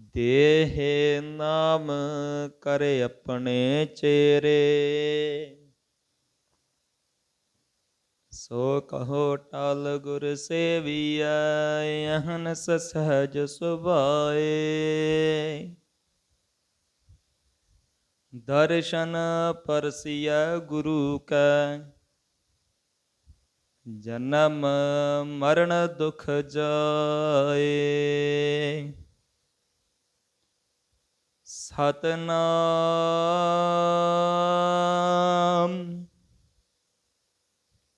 ਦੇਹ ਨਾਮ ਕਰੇ ਆਪਣੇ ਚੇਰੇ। ਸੋ ਕਹੋ ਟਲ ਗੁਰ ਸੇਵੀਐ ਅਹਨਸ ਸਹਜ ਸੁਭਾਏ। ਦਰਸ਼ਨ ਪਰਸੀਐ ਗੁਰੂ ਕੈ, ਜਨਮ ਮਰਨ ਦੁਖ ਜਾਏ। ਸਤਨਾਮ।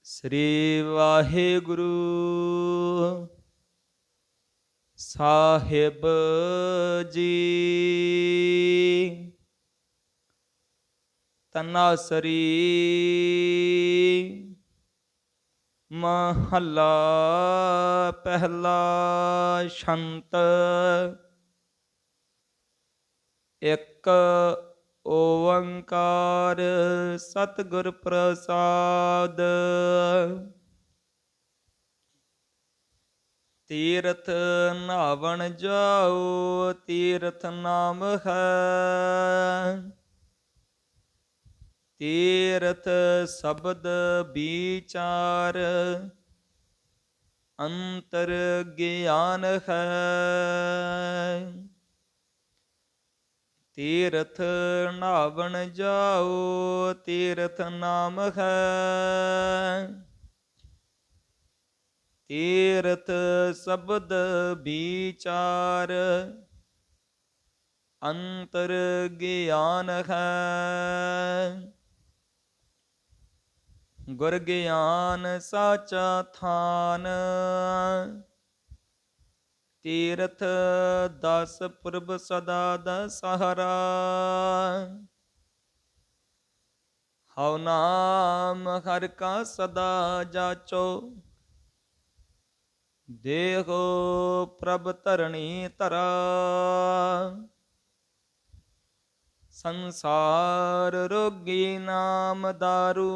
ਸ੍ਰੀ ਵਾਹਿਗੁਰੂ ਸਾਹਿਬ ਜੀ। ਤਨਾਸਰੀ ਮਹੱਲਾ ਪਹਿਲਾ ਸ਼ੰਤ ਇੱਕ ਓੰਕਾਰ ਸਤਿਗੁਰ ਪ੍ਰਸਾਦ। ਤੀਰਥ ਨਾਵਣ ਜਾਓ, ਤੀਰਥ ਨਾਮ ਹੈ। ਤੀਰਥ ਸ਼ਬਦ ਵਿਚਾਰ ਅੰਤਰ ਗਿਆਨ ਹੈ। ਤੀਰਥ ਨਾਵਣ ਜਾਓ, ਤੀਰਥ ਨਾਮ ਹੈ। ਤੀਰਥ ਸ਼ਬਦ ਵਿਚਾਰ ਅੰਤਰ ਗਿਆਨ ਹੈ। ਗੁਰ ਗਿਆਨ ਸਾਚਾ ਥਾਨ ਤੀਰਥ ਦਸ ਪੁਰਬ ਸਦਾ ਦਾ ਸਹਾਰਾ। ਹਉ ਨਾਮ ਹਰ ਕਾ ਸਦਾ ਜਾਚੋ। ਦੇਖੋ ਪ੍ਰਭ ਧਰਣੀ ਧਰਾ। ਸੰਸਾਰ ਰੋਗੀ ਨਾਮ ਦਾਰੂ।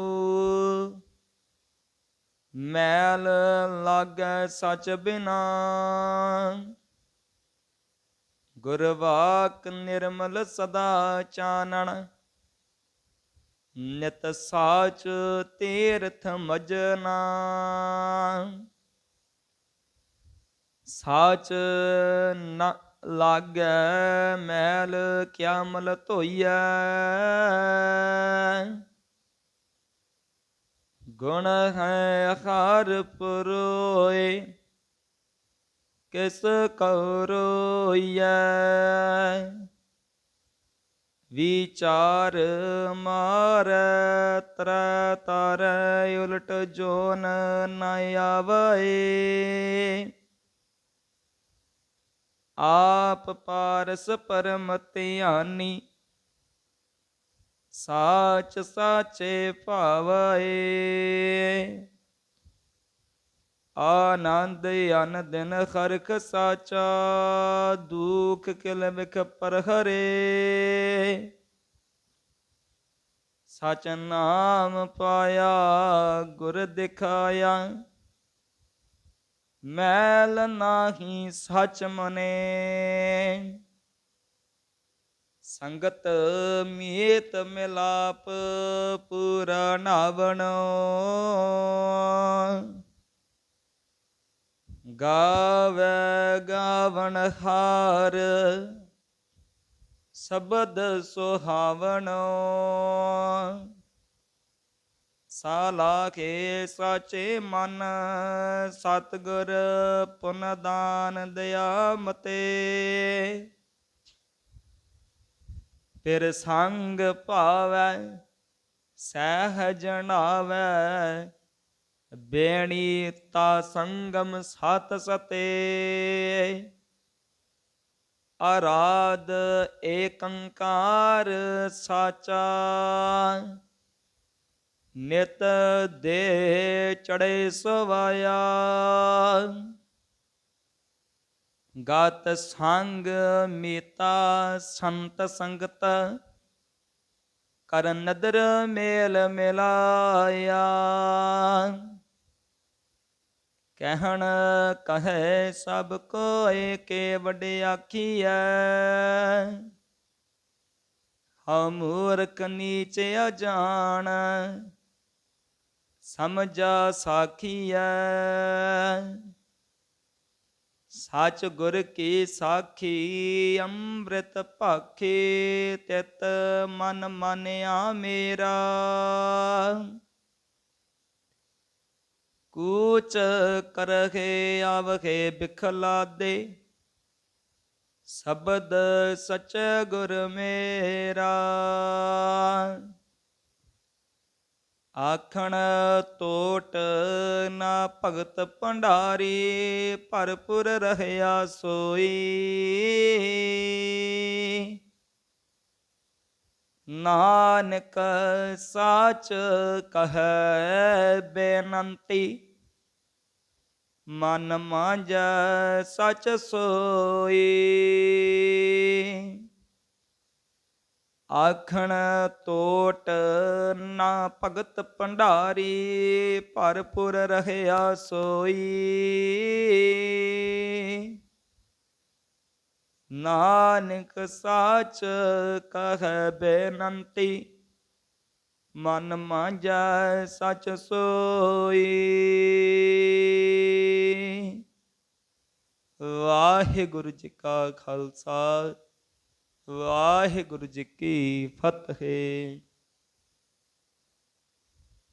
ਮੈਲ ਲਾਗੈ ਸਚ ਬਿਨਾ। ਗੁਰਵਾਕ ਨਿਰਮਲ ਸਦਾ ਚਾਨਣ। ਨਿਤ ਸਾਚ ਤੀਰਥ ਮਜਨਾ। ਸਾਚ ਨ ਲਾਗੈ ਮੈਲ ਕਿਆ ਮਲ ਧੋਈਐ। ਗੁਣ ਹੈ ਹਰ ਪਰੋਏ, ਕਿਸ ਕਰੋਈਐ? ਵਿਚਾਰ ਮਾਰੈ, ਤ੍ਰੈ ਤਰ, ਉਲਟ ਜੋਨ ਨ ਆਵਏ ਆਪ ਪਾਰਸ ਪਰਮ ਧਿਆਨੀ ਸਾਚ ਸਾਚੇ ਭਾਵਏ ਆਨੰਦ ਅਨ ਦਿਨ ਖਰਖ ਸਾਚਾ, ਦੁਖ ਕਿਲ ਵਿਖ ਪਰ ਹਰੇ ਸਚ ਨਾਮ ਪਾਇਆ, ਗੁਰ ਦਿਖਾਇਆ। ਮੈਲ ਨਾਹੀ ਸਚ ਮਨੇ। ਸੰਗਤ ਮੀਤ ਮਿਲਾਪ ਪੁਰਾਣਾਵਣ ਨਾਵਣੋ ਗਾਵੇ ਗਾਵਣ ਹਾਰ ਸ਼ਬਦ ਸੁਹਾਵਣ। ਸਾਲਾ ਕੇ ਸਾਚੇ ਮਨ ਸਤਗੁਰ ਪੁਨ ਦਾਨ ਦਇਆ ਮਤੇ। ਫਿਰ ਸੰਗ ਭਾਵੈ, ਸਹਿਜ ਨਾਵੈ, ਬੇਣੀ ਤਾ ਸੰਗਮ ਸਤ ਸਤੇ। ਅਰਾਧ ਏਕੰਕਾਰ ਸਾਚਾ, ਨਿਤ ਦੇ ਚੜੇ ਸਵਾਇਆ। ਗਤ ਸੰਗ ਮੇਤਾ ਸੰਤ ਸੰਗਤ, ਕਰਨ ਨਦਰ ਮੇਲ ਮਿਲਾਇਆ। ਕਹਿਣ ਕਹੈ ਸਭ ਕੋਏ ਕੇ ਵਡਿਆਖੀਐ ਹਉ ਮੂਰਖ ਨੀਚ ਅਜਾਣ, ਸਮਝਾ ਸਾਖੀਐ। ਸਚ ਗੁਰ ਕੀ ਸਾਖੀ, ਅੰਮ੍ਰਿਤ ਭਾਖੇ, ਤਿਤ ਮਨ ਮਾਨਿਆ ਮੇਰਾ। ਕੂਚ ਕਰਹਿ ਆਵਹਿ ਬਿਖਲਾਦੇ, ਸ਼ਬਦ ਸਚ ਗੁਰ ਮੇਰਾ। ਆਖਣ ਤੋਟ ਨਾ ਭਗਤ ਭੰਡਾਰੀ, ਭਰਪੁਰ ਰਹਿਆ ਸੋਈ। ਨਾਨਕ ਸਾਚ ਕਹੈ ਬੇਨੰਤੀ, ਮਨ ਮਾਂਜੈ ਸਚ ਸੋਈ। ਆਖਣ ਤੋਟ ਨਾ ਭਗਤ ਭੰਡਾਰੀ, ਭਰਪੁਰ ਰਹਿਆ ਸੋਈ। ਨਾਨਕ ਸਾਚ ਕਹੈ ਬੇਨੰਤੀ, ਮਨ ਮਾਂਜੈ ਸਚ ਸੋਈ। ਵਾਹਿਗੁਰੂ ਜੀ ਕਾ ਖਾਲਸਾ। ਵਾਹਿਗੁਰੂ ਜੀ ਕੀ ਫਤਿਹ।